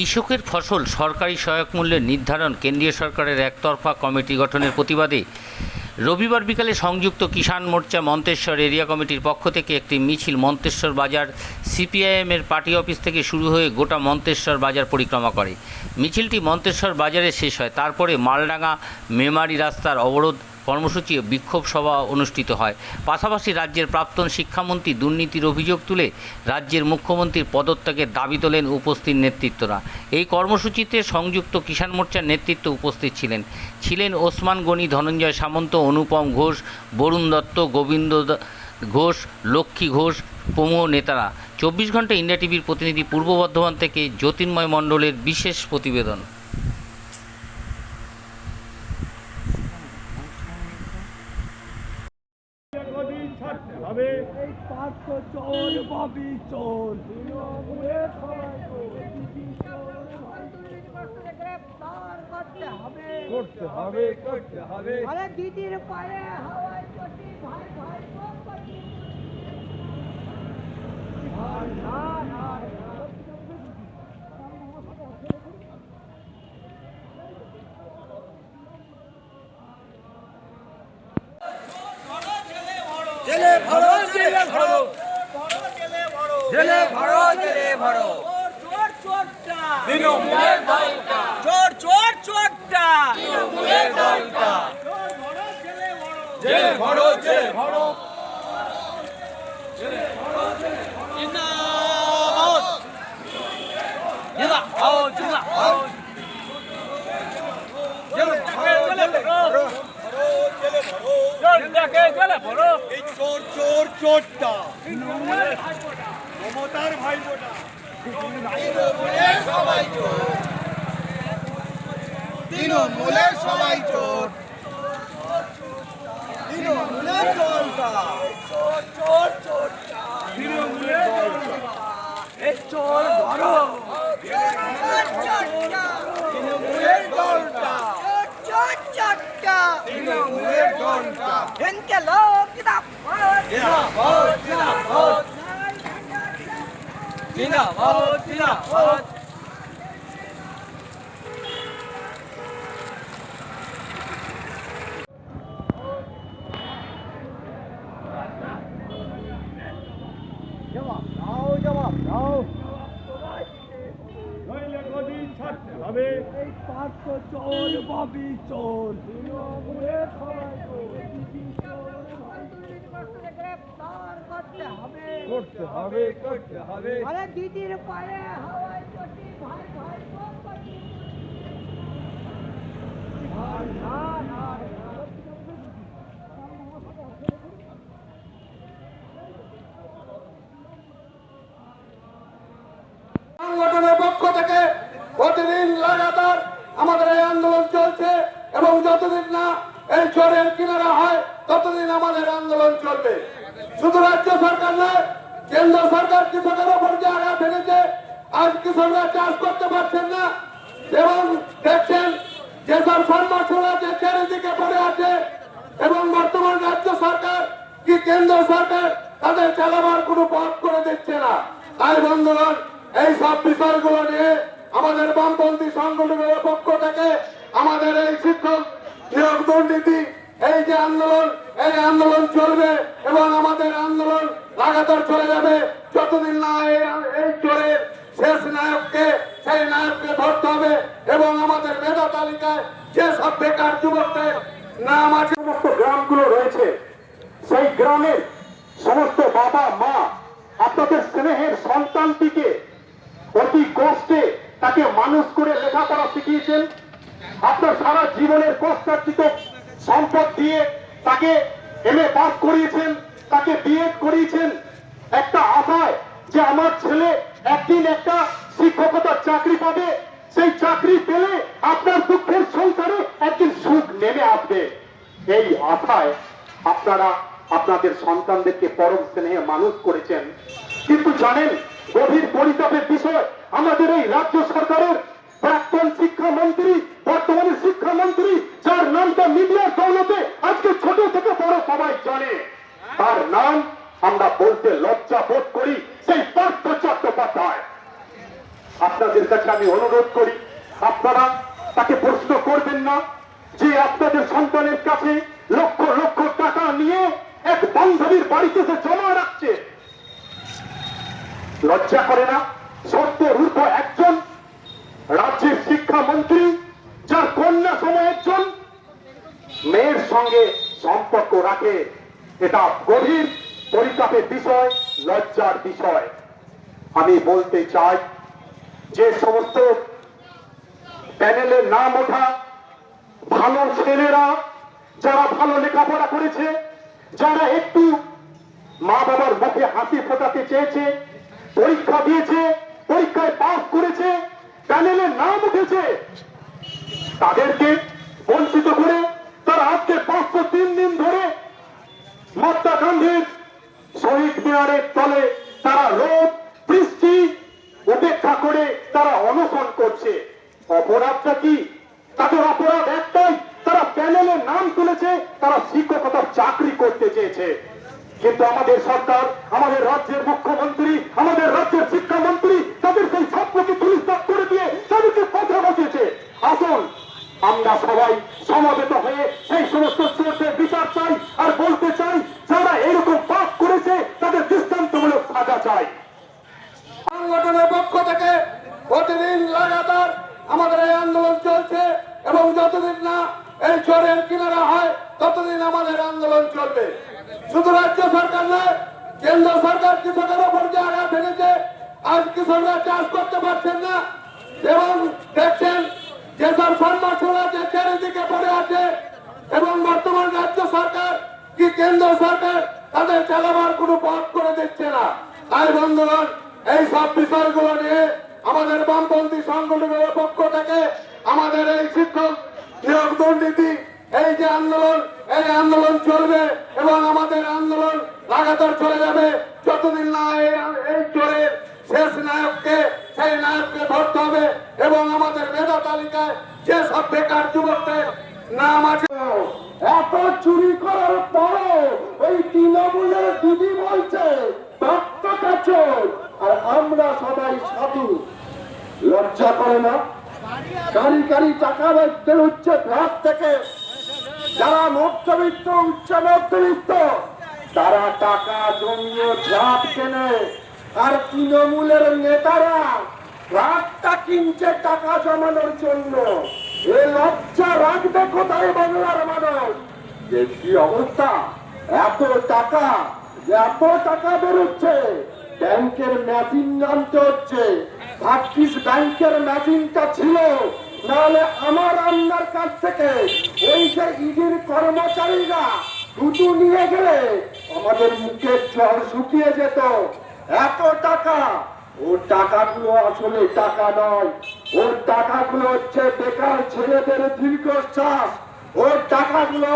কৃষকের ফসল সরকারি সহায়ক মূল্যে নির্ধারণ কেন্দ্রীয় সরকারের একতরফা কমিটি গঠনের প্রতিবাদে রবিবার বিকালে সংযুক্ত কিষাণ মোর্চা মন্তেশ্বর এরিয়া কমিটির পক্ষ থেকে একটি মিছিল মন্তেশ্বর বাজার সিপিআইএমের পার্টি অফিস থেকে শুরু হয়ে গোটা মন্তেশ্বর বাজার পরিক্রমা করে। মিছিলটি মন্তেশ্বর বাজারে শেষ হয়, তারপরে মালডাঙ্গা মেমারি রাস্তার অবরোধ কর্মসূচি ও বিক্ষোভ সভা অনুষ্ঠিত হয়। পাশাপাশি রাজ্যের প্রাক্তন শিক্ষামন্ত্রী দুর্নীতির অভিযোগ তুলে রাজ্যের মুখ্যমন্ত্রীর পদত্যাগের দাবি তোলেন উপস্থিত নেতৃত্বরা। এই কর্মসূচিতে সংযুক্ত কিষাণ মোর্চার নেতৃত্ব উপস্থিত ছিলেন। ছিলেন ওসমান গনি, ধনঞ্জয় সামন্ত, অনুপম ঘোষ, বরুণ দত্ত, গোবিন্দ ঘোষ, লক্ষ্মী ঘোষ প্রমুখ নেতারা। চব্বিশ ঘণ্টা ইন্ডিয়া টিভির প্রতিনিধি পূর্ব বর্ধমান থেকে জ্যোতির্ময় মণ্ডলের বিশেষ প্রতিবেদন কদিন ছাড়তে হবে এই পার্থ চোর ববি চোর করতে হবে করতে হবে। আরে দিদির পায়ে হাওয়াই চটি ভাই ভাই না না জেলে ভরো জেলে ভরো। জেলে ভরো জেলে ভরো। চোর চোরটা তৃণমূলের দলটা। চোর চোর চোরটা। তৃণমূলের দলটা। জেলে ভরো জেলে ভরো। জিন্দাবাদ। জিন্দাবাদ জেলে ভরো এই চোর চোর চোরটা। মমতার ভাইবোটা সবাই চোর তৃণমূলের সবাই চোর। তৃণমূলের দলটা চোর চোর চোরটা তৃণমূলের দলটা এই চোর ধরো। তৃণমূলের দলটা চোর চোরটা তৃণমূলের দলটা লোক জিন্দাবাদ। জিন্দাবাদ জিন্দাবাদ। জিন্দাবাদ। জিন্দাবাদ জবাব দাও জবাব দাও নইলে কদিন ছাড়তে হবে এই পার্থ চোর ববি চোর সবাই করতে হবে করতে হবে। আরে দিদির পায়ে হাওয়াই চটি ভাই ভাই চটি না না সংগঠনের পক্ষ থেকে প্রতিদিন লাগাতার আমাদের এই আন্দোলন চলছে এবং যতদিন না এই চোরের কিনারা হয় ততদিন আমাদের আন্দোলন চলবে। শুধু রাজ্য সরকার নয়, কেন্দ্র সরকার কৃষকের ওপর যে আঘাত ভেঙেছে আজ কৃষকরা চাষ করতে পারছেন না। এবং দেখছেন, যেসব সম্মাসন আছে চারিদিকে পড়ে আছে, এবং বর্তমান রাজ্য সরকার কি কেন্দ্র সরকার, তাদের চালাবার কোনো পথ করে দিচ্ছে না। তাই বন্ধুগণ, এই সব বিষয়গুলো নিয়ে আমাদের বামপন্থী সংগঠনের পক্ষ থেকে আমাদের এই শিক্ষক নিয়োগ দুর্নীতি এই যে আন্দোলন, এই আন্দোলন চলবে এবং আমাদের আন্দোলন লাগাতার চলে যাবে। যতদিন না এই চোরের শেষ নায়ককে, সেই নায়ককে ধরতে হবে এবং আমাদের মেধা তালিকায় যে সব বেকার যুবকদের নাম আছে, সমস্ত গ্রামগুলো রয়েছে। সেই গ্রামের সমস্ত বাবা, মা, আপনাদের স্নেহের সন্তানটিকে অতি কষ্টে তাকে মানুষ করে লেখাপড়া শিখিয়েছেন। আপনার সারা জীবনের কষ্টার্জিত সম্পদ দিয়ে তাকে এম এ পাস করিয়েছেন, তাকে বিএড করিয়েছেন। একটা আশায় যে আমার ছেলে একদিন একটা শিক্ষকতার চাকরি পাবে, সেই চাকরি পেলে আপনার দুঃখের সংসারে একদিন সুখ নেমে আসবে। এই আশায় আপনারা আপনাদের সন্তানদেরকে পরম স্নেহে মানুষ করেছেন। কিন্তু জানেন, গভীর পরিতাপের বিষয়, আমাদের এই রাজ্য সরকারের প্রাক্তন শিক্ষামন্ত্রী, বর্তমানে শিক্ষামন্ত্রী, যার নামটা মিডিয়ার দৌলতে আজকে ছোট থেকে বড় সবাই জানে। তার নাম আমরা বলতে লজ্জা বোধ করি সেই পার্থ চট্টোপাধ্যায়। আপনাদের কাছে আমি অনুরোধ করি, আপনারা তাকে প্রশ্ন করবেন না যে আপনাদের সন্তানের কাছে লক্ষ লক্ষ টাকা নিয়ে এক বান্ধবীর বাড়িতে সে জমা রাখছে। লজ্জা করে না সত্য রূপ একজন রাজ্যের শিক্ষামন্ত্রী, যার কন্যা সম একজন, মেয়ের সঙ্গে সম্পর্ক রাখে, এটা গভীর পরিতাপের বিষয়, লজ্জার বিষয়। আমি বলতে চাই, যে সমস্ত প্যানেলের নাম ওঠা ভালো ছেলেরা, যারা ভালো লেখাপড়া করেছে, যারা একটু মা বাবার মুখে হাসি ফোটাতে চেয়েছে, পরীক্ষা দিয়েছে, পরীক্ষায় পাস করেছে প্যানেলের নাম উঠেছে। তাদেরকে বঞ্চিত করে তারা আজকে পাঁচশো তিন দিন ধরে মহাত্মা গান্ধীর শহীদ মিনারের তলে তারা রোদ, বৃষ্টি উপেক্ষা করে তারা অনশন করছে। অপরাধটা কি? তাদের অপরাধ একটাই, তারা প্যানেলে নাম তুলেছে, তারা শিক্ষকতার চাকরি করতে চেয়েছে। কিন্তু আমাদের সরকার, আমাদের রাজ্যের মুখ্যমন্ত্রী, আমাদের রাজ্যের শিক্ষামন্ত্রী, তাদের সেই স্বপ্নকে তুলিস্তাপ করে দিয়ে তাদেরকে পথে বসিয়েছে। আসুন, আমরা সবাই সমবেত হয়ে সেই সমস্ত চোরদের বিচার চাই আর বলতে চাই, যারা এরকম পাপ করেছে, তাদের দৃষ্টান্তমূলক সাজা চাই। সংগঠনের পক্ষ থেকে প্রতিদিন লাগাতার আমাদের এই আন্দোলন চলছে এবং যতদিন না এই চরের কিনারা হয়, ততদিন আমাদের আন্দোলন চলবে। শুধু রাজ্য সরকার নয়, কেন্দ্র সরকার কৃষকের ওপর যে আঘাত ফেলেছে, আজ কৃষকরা চাষ করতে পারছেন না। এবং দেখছেন যেসব সম্মাসরা যে চারিদিকে পড়ে আছে, এবং বর্তমান রাজ্য সরকার কি কেন্দ্র সরকার, তাদের চালাবার কোনো পথ করে দিচ্ছে না। তাই বন্ধুগণ, এই সব বিষয়গুলো নিয়ে আমাদের বামপন্থী সংগঠনের পক্ষ থেকে আমাদের এই শিক্ষক নিয়োগ দুর্নীতি এই যে আন্দোলন, এই আন্দোলন চলবে এবং আমাদের আন্দোলন লাগাতার চলে যাবে। যতদিন না এই এই চোরের শেষ নায়ককে, সেই নায়ককে ধরতে হবে এবং আমাদের মেধা তালিকায় যে সব বেকার যুবকদের নাম আছে, এত চুরি করার পরও ওই তৃণমূলের দিদি বলছে আর আমরা সবাই সাধু। লজ্জা করে না? কারি কারি টাকা বেরোচ্ছে ভ্রাত থেকে যারা মধ্যবিত্ত, উচ্চ মধ্যবিত্ত, তারা টাকা জমিয়ে ড্রাফট কেনে। আর তৃণমূলের নেতারা ড্রাফটটা কিনছে টাকা জমানোর জন্য। এ লজ্জা রাখবে কোথায় বাংলার মানুষ? যে কি অবস্থা? এত টাকা এত টাকা বেরোচ্ছে। ব্যাংকের মেশিন নামতে হচ্ছে। ভাগ্যিস ব্যাংকের মেশিনটা ছিল? নাহলে আমার আন্নার কাছ থেকে ওই যে ইডির কর্মচারীরা দুটো নিয়ে গেলে আমাদের মুখের জল শুকিয়ে যেত। এত টাকা। ওর টাকাগুলো আসলে টাকা নয়। ওর টাকাগুলো হচ্ছে বেকার ছেলেদের দীর্ঘশ্বাস। ওর টাকাগুলো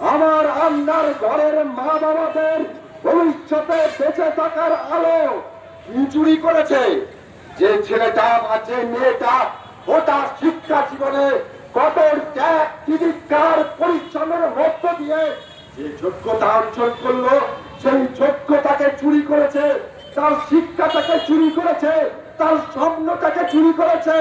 আমার আন্নার ঘরের মা বাবাদের ভবিষ্যতে বেঁচে থাকার আলো। চুরি করেছে? যে ছেলেটা যে মেয়েটা ওটা শিক্ষা জীবনে কত ত্যাগ তিদিকার পরিশ্রমের মধ্য দিয়ে যে যোগ্যতা অর্জন করল, সেই যোগ্যতাকে চুরি করেছে, তার শিক্ষাটাকে চুরি করেছে, তার স্বপ্নটাকে চুরি করেছে।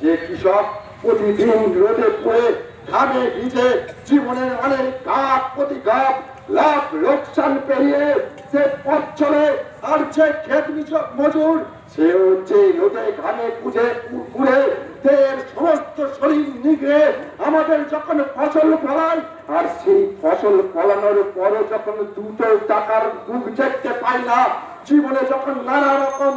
যে কৃষক প্রতিদিন রোদে পড়ে ঘামে ভিজে জীবনের অনেক ঘাট প্রতি ঘাট লাভ, লোকসান পেরিয়ে সে পথ চলে, আর ক্ষেত মিশক মজুর সে হচ্ছে রোদে ঘামে পুজে পুড়ে দেহের সমস্ত শরীর নিগড়ে আমাদের যখন ফসল ফলায়, আর সেই ফসল ফলানোর পরে যখন দুটো টাকার মুখ দেখতে পাই না, জীবনে যখন নানা রকম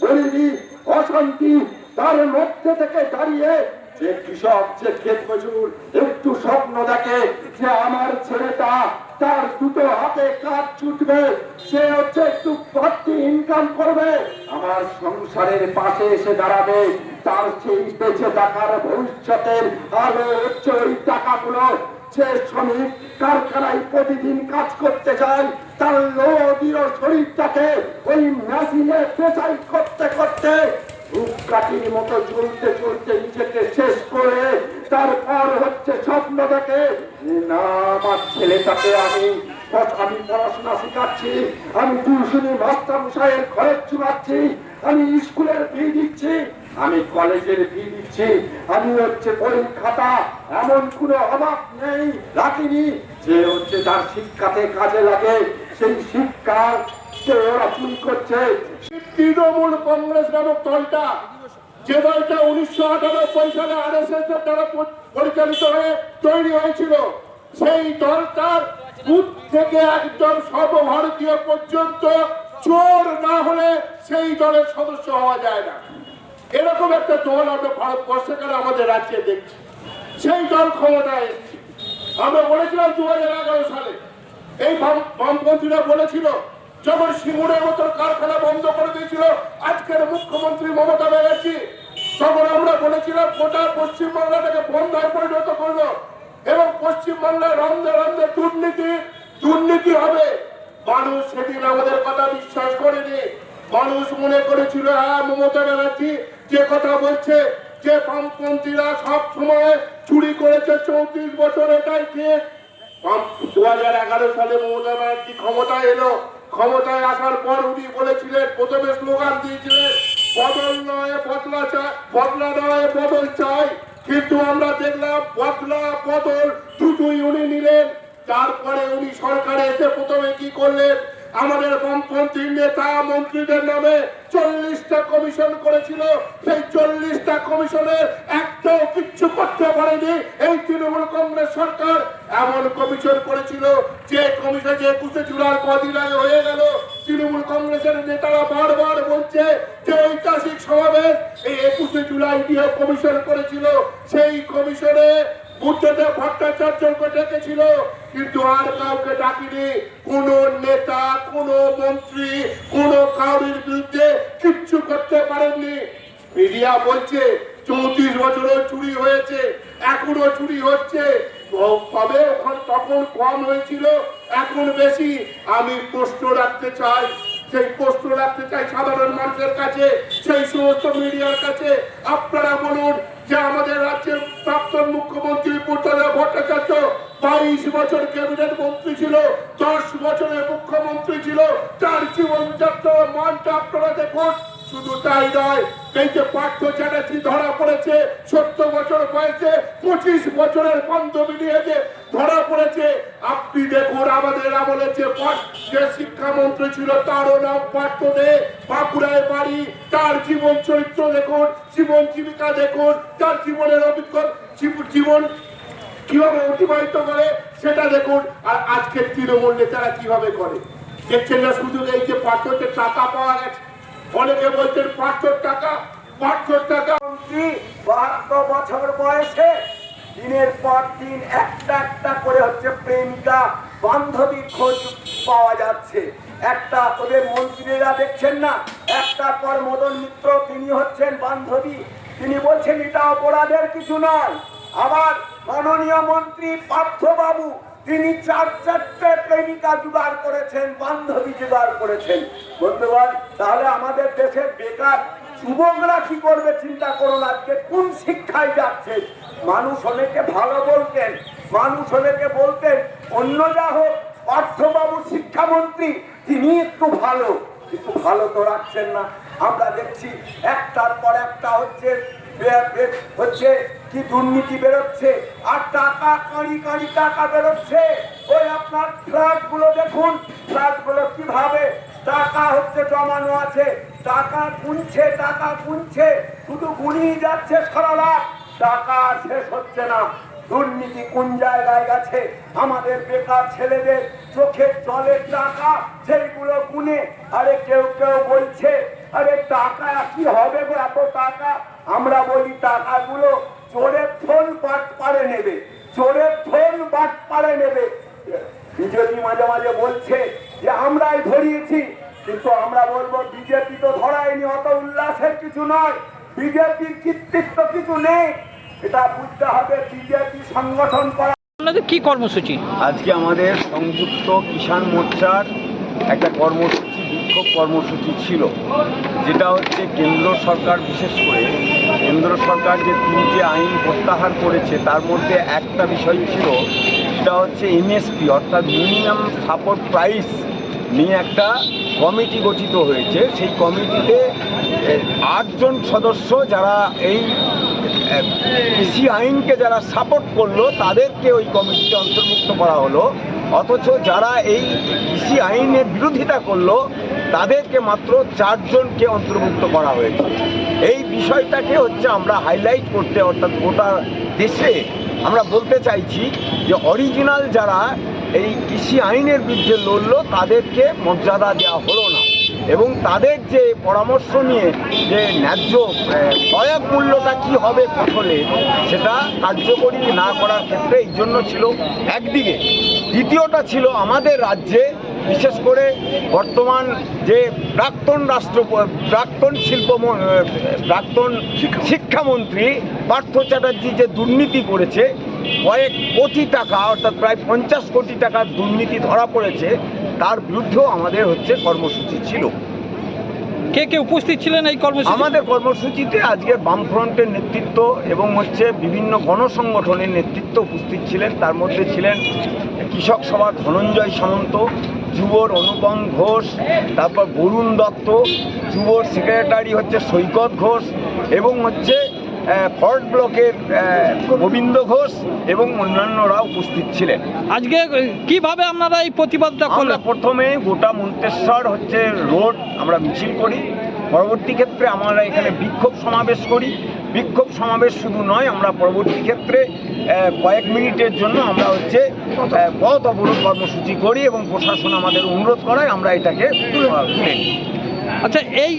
গরিবি, অশান্তি তার মধ্যে থেকে দাঁড়িয়ে, যে কৃষক, যে ক্ষেত মজুর, একটু স্বপ্ন দেখে যে আমার ছেলেটা তার দুটো হাতে কাজ ছুটবে সে হচ্ছে একটু ইনকাম করবে। আমার সংসারের পাশে এসে দাঁড়াবে, তার সেই বেঁচে থাকার ভবিষ্যতের আলো হচ্ছে ওই টাকাগুলো। যে শ্রমিক কারখানায় প্রতিদিন কাজ করতে যায় তার লোদীয় শরীরটাকে ওই মেশিনে পেশাই করতে করতে ধূপকাঠির মতো চলতে চলতে নিজেকে শেষ করে, তারপর হচ্ছে স্বপ্ন দেখে, না আমার ছেলেটাকে আমি আমি পড়াশোনা শেখাচ্ছি, আমি টিউশনি মাস্টার মশাইয়ের খরচ চুকাচ্ছি আমি স্কুলের ফি দিচ্ছি, আমি কলেজের ফি দিচ্ছি, আমি হচ্ছে খাতা, এমন কোনো অভাব নেই, রাখিনি, যে হচ্ছে তার শিক্ষাতে কাজে লাগে, সেই শিক্ষা সে ওরা চুরি করছে। তৃণমূল কংগ্রেস নামক দলটা, যে দলটা উনিশশো আটানব্বই সালে আর এস এস এর দ্বারা পরিচালিত হয়ে তৈরি হয়েছিল সেই দলটার বুথ থেকে একদম সর্বভারতীয় পর্যন্ত চোর না হলে সেই দলের সদস্য হওয়া যায় না। এরকম একটা দল আমরা ভারতবর্ষে কেন আমাদের রাজ্যে দেখছি? সেই দল ক্ষমতায় এসেছে। আমরা বলেছিলাম দু হাজার এগারো সালে, এই বাম- বামপন্থীরা বলেছিল, যখন সিঙ্গুরের মতো কারখানা বন্ধ করে দিয়েছিল, আজকের মুখ্যমন্ত্রী মমতা ব্যানার্জি, তখন আমরা বলেছিলাম গোটা পশ্চিমবাংলাটাকে বন্ধায় পরিণত করল। এবং পশ্চিমবাংলায় রন্ধে রন্ধে দুর্নীতি দুর্নীতি হবে। মানুষ সেদিন আমাদের কথা বিশ্বাস করেনি। মানুষ মনে করেছিল হ্যাঁ মমতা ব্যানার্জি যে কথা বলছে, যে বামপন্থীরা সব সময় চুরি করেছে চৌত্রিশ বছর, এটাই ঠিক। দু হাজার এগারো সালে মমতা ব্যানার্জি ক্ষমতায় এলো। ক্ষমতায় আসার পর উনি বলেছিলেন, প্রথমে স্লোগান দিয়েছিলেন, বদল নয়, বদলা চাই বদলা নয়, বদল চাই। কিন্তু আমরা দেখলাম বদলা বদল দুটোই উনি নিলেন। তারপরে উনি সরকারে এসে প্রথমে কি করলেন? আমাদের বামপন্থী নেতা মন্ত্রীদের নামে চল্লিশটা কমিশন করেছিল। সেই চল্লিশটা কমিশনের একটাও কিচ্ছু করতে পারেনি এই তৃণমূল কংগ্রেস সরকার। এমন কমিশন করেছিল যে কমিশন যে একুশে জুলাই কদিন আগে হয়ে গেল। তৃণমূল কংগ্রেসের নেতারা বারবার বলছে যে ঐতিহাসিক সমাবেশ এই একুশে জুলাই দিয়ে কমিশন করেছিল। সেই কমিশনে বুদ্ধদেব ভট্টাচার্যকে ডেকেছিল। কিন্তু আর কাউকে ডাকিনি। কোন নেতা, কোন মন্ত্রী, কোন কাউরির বিরুদ্ধে কিচ্ছু করতে পারেননি। মিডিয়া বলছে চৌত্রিশ বছরও চুরি হয়েছে, এখনও চুরি হচ্ছে। তবে তখন কম হয়েছিল, এখন বেশি। আমি প্রশ্ন রাখতে চাই, সেই প্রশ্ন রাখতে চাই সাধারণ মানুষের কাছে, সেই সমস্ত মিডিয়ার কাছে। আপনারা বলুন যে আমাদের রাজ্যের প্রাক্তন মুখ্যমন্ত্রী বুদ্ধদেব ভট্টাচার্য বাইশ বছর ক্যাবিনেট মন্ত্রী ছিল, দশ বছরের মুখ্যমন্ত্রী ছিল, তার জীবনযাত্রার মানটা আপনারা দেখুন। শুধু তাই নয়, এই যে পার্থ চ্যাটার্জি ধরা পড়েছে, সত্তর বছর বয়সে, পঁচিশ বছরের বান্ধবী নিয়ে ধরা পড়েছে, আপনি দেখুন আমাদের আমলে যে যে শিক্ষামন্ত্রী ছিল তারও নাম পার্থ দে, বাঁকুড়ায় বাড়ি, তার জীবন চরিত্র দেখুন, জীবন জীবিকা দেখুন, তার জীবনের অভিজ্ঞতা জীবন কীভাবে অতিবাহিত করে, সেটা দেখুন, আর আজকের তৃণমূল নেতারা কীভাবে করে। দেখছেন না শুধু এই যে পাঁচশোতে টাকা পাওয়া গেছে অনেকে বলছেন পাঁচশো টাকা পাঁচশো টাকা। বাহাত্তর বছর বয়সে দিনের পর দিন একটা একটা করে হচ্ছে প্রেমিকা, বান্ধবী খোঁজ পাওয়া যাচ্ছে। একটা ওদের মন্ত্রীরা দেখছেন না একটার পর মদন মিত্র তিনি হচ্ছেন বান্ধবী। তিনি বলছেন, এটা অপরাধের কিছু নয়। আবার মাননীয় মন্ত্রী পার্থবাবু তিনি চার চারটে প্রেমিকা জোগাড় করেছেন, বান্ধবী জোগাড় করেছেন। বন্ধুগণ, তাহলে আমাদের দেশে বেকার যুবকরা কি করবে চিন্তা করুন আজকে কোন শিক্ষায় যাচ্ছে? মানুষ অনেকে ভালো বলতেন, মানুষ অনেকে বলতেন, অন্য যা হোক, পার্থবাবু শিক্ষামন্ত্রী, তিনি একটু ভালো, কিন্তু ভালো তো রাখছেন না। আমরা দেখছি একটার পর একটা হচ্ছে হচ্ছে, কি দুর্নীতি বেরোচ্ছে, আর টাকা কাঁড়ি কাঁড়ি টাকা বেরোচ্ছে। ওই আপনার ফ্ল্যাটগুলো দেখুন ফ্ল্যাটগুলো কীভাবে টাকা হচ্ছে জমানো আছে, টাকা গুনছে টাকা গুনছে, শুধু গুনিয়ে যাচ্ছে সারা টাকা শেষ হচ্ছে না। দুর্নীতি কোন জায়গায় গেছে? আমাদের বেকার ছেলেদের চোখের জলের টাকা, সেইগুলো গুনে, আরে কেউ কেউ বলছে আরে টাকা কি হবে গো এত টাকা? আমরা বলি টাকাগুলো চোরের ফোন বাট পারে নেবে চোরের ফোন বাট পারে নেবে। বিজেপি মাঝে মাঝে বলছে যে আমরাই ধরিয়েছি কিন্তু আমরা বলব বিজেপি তো ধরায়নি অত উল্লাসের কিছু নয় বিজেপির কৃতিত্ব কিছু নেই। এটা বুঝতে হবে বিজেপি সংগঠন করা আপনাদের কি কর্মসূচি? আজকে আমাদের সংযুক্ত কিষাণ মোর্চার একটা কর্মসূচি বিক্ষোভ কর্মসূচি ছিল, যেটা হচ্ছে কেন্দ্র সরকার বিশেষ করে। কেন্দ্র সরকার যে তিনটে আইন প্রত্যাহার করেছে, তার মধ্যে একটা বিষয় ছিল, সেটা হচ্ছে এমএসপি অর্থাৎ মিনিমাম সাপোর্ট প্রাইস নিয়ে একটা কমিটি গঠিত হয়েছে। সেই কমিটিতে আটজন সদস্য যারা এই কৃষি আইনকে যারা সাপোর্ট করল, তাদেরকে ওই কমিটিতে অন্তর্ভুক্ত করা হলো। অথচ যারা এই কৃষি আইনের বিরোধিতা করল তাদেরকে মাত্র চারজনকে অন্তর্ভুক্ত করা হয়েছে। এই বিষয়টাকে হচ্ছে আমরা হাইলাইট করতে, অর্থাৎ গোটা দেশে আমরা বলতে চাইছি যে অরিজিনাল যারা এই কৃষি আইনের বিরুদ্ধে লড়লো, তাদেরকে মর্যাদা দেওয়া হলো না। এবং তাদের যে পরামর্শ নিয়ে যে ন্যায্য সহায়ক মূল্যটা কি হবে ফসলে, সেটা কার্যকরী না করার ক্ষেত্রে এই জন্য ছিল একদিকে। দ্বিতীয়টা ছিল আমাদের রাজ্যে বিশেষ করে বর্তমান যে প্রাক্তন রাষ্ট্র প্রাক্তন শিল্প প্রাক্তন শিক্ষামন্ত্রী পার্থ চ্যাটার্জি যে দুর্নীতি করেছে কয়েক কোটি টাকা অর্থাৎ প্রায় পঞ্চাশ কোটি টাকার দুর্নীতি ধরা পড়েছে তার বিরুদ্ধেও আমাদের হচ্ছে কর্মসূচি ছিল। কে কে উপস্থিত ছিলেন এই কর্মসূচি? আমাদের কর্মসূচিতে আজকে বামফ্রন্টের নেতৃত্ব এবং হচ্ছে বিভিন্ন গণসংগঠনের নেতৃত্ব উপস্থিত ছিলেন। তার মধ্যে ছিলেন কৃষক সভা ধনঞ্জয় সামন্ত যুবর অনুপম ঘোষ তারপর বরুণ দত্ত যুবর সেক্রেটারি হচ্ছে সৈকত ঘোষ এবং হচ্ছে ফর্ট ব্লকের গোবিন্দ ঘোষ এবং অন্যান্যরা উপস্থিত ছিলেন। আজকে কীভাবে আপনারা এই প্রতিবাদটা করলেন? প্রথমে গোটা মন্তেশ্বর হচ্ছে রোড আমরা মিছিল করি। পরবর্তী ক্ষেত্রে আমরা এখানে বিক্ষোভ সমাবেশ করি। বিক্ষোভ সমাবেশ শুধু নয় আমরা পরবর্তী ক্ষেত্রে কয়েক মিনিটের জন্য আমরা হচ্ছে পথ অবরোধ কর্মসূচি করি এবং প্রশাসন আমাদের অনুরোধ করায় আমরা এটাকে তুলে আচ্ছা এই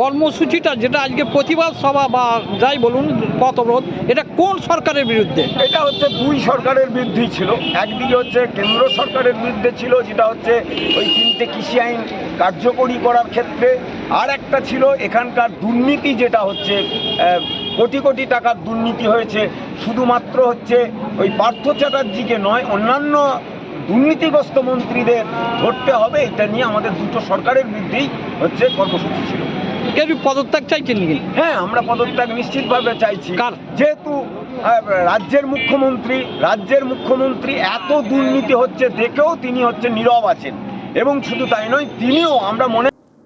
কর্মসূচিটা যেটা আজকে প্রতিবাদ সভা বা যাই বলুন পথ অবরোধ এটা কোন সরকারের বিরুদ্ধে? এটা হচ্ছে দুই সরকারের বিরুদ্ধেই ছিল। একদিকে হচ্ছে কেন্দ্র সরকারের বিরুদ্ধে ছিল যেটা হচ্ছে ওই তিনটে কৃষি আইন কার্যকরী করার ক্ষেত্রে। আর একটা ছিল এখানকার দুর্নীতি যেটা হচ্ছে কোটি কোটি টাকার দুর্নীতি হয়েছে। শুধুমাত্র হচ্ছে ওই পার্থ চ্যাটার্জিকে নয় অন্যান্য দুর্নীতিগ্রস্ত মন্ত্রীদের ধরতে হবে। এটা নিয়ে আমাদের দুটো সরকারের বিরুদ্ধেই হচ্ছে কর্মসূচি ছিল। পদত্যাগ চাইছেন হ্যাঁ আমরা পদত্যাগ নিশ্চিতভাবে চাইছি? যেহেতু রাজ্যের মুখ্যমন্ত্রী রাজ্যের মুখ্যমন্ত্রী এত দুর্নীতি হচ্ছে দেখেও তিনি হচ্ছে নীরব আছেন। এবং শুধু তাই নয় তিনিও আমরা মনে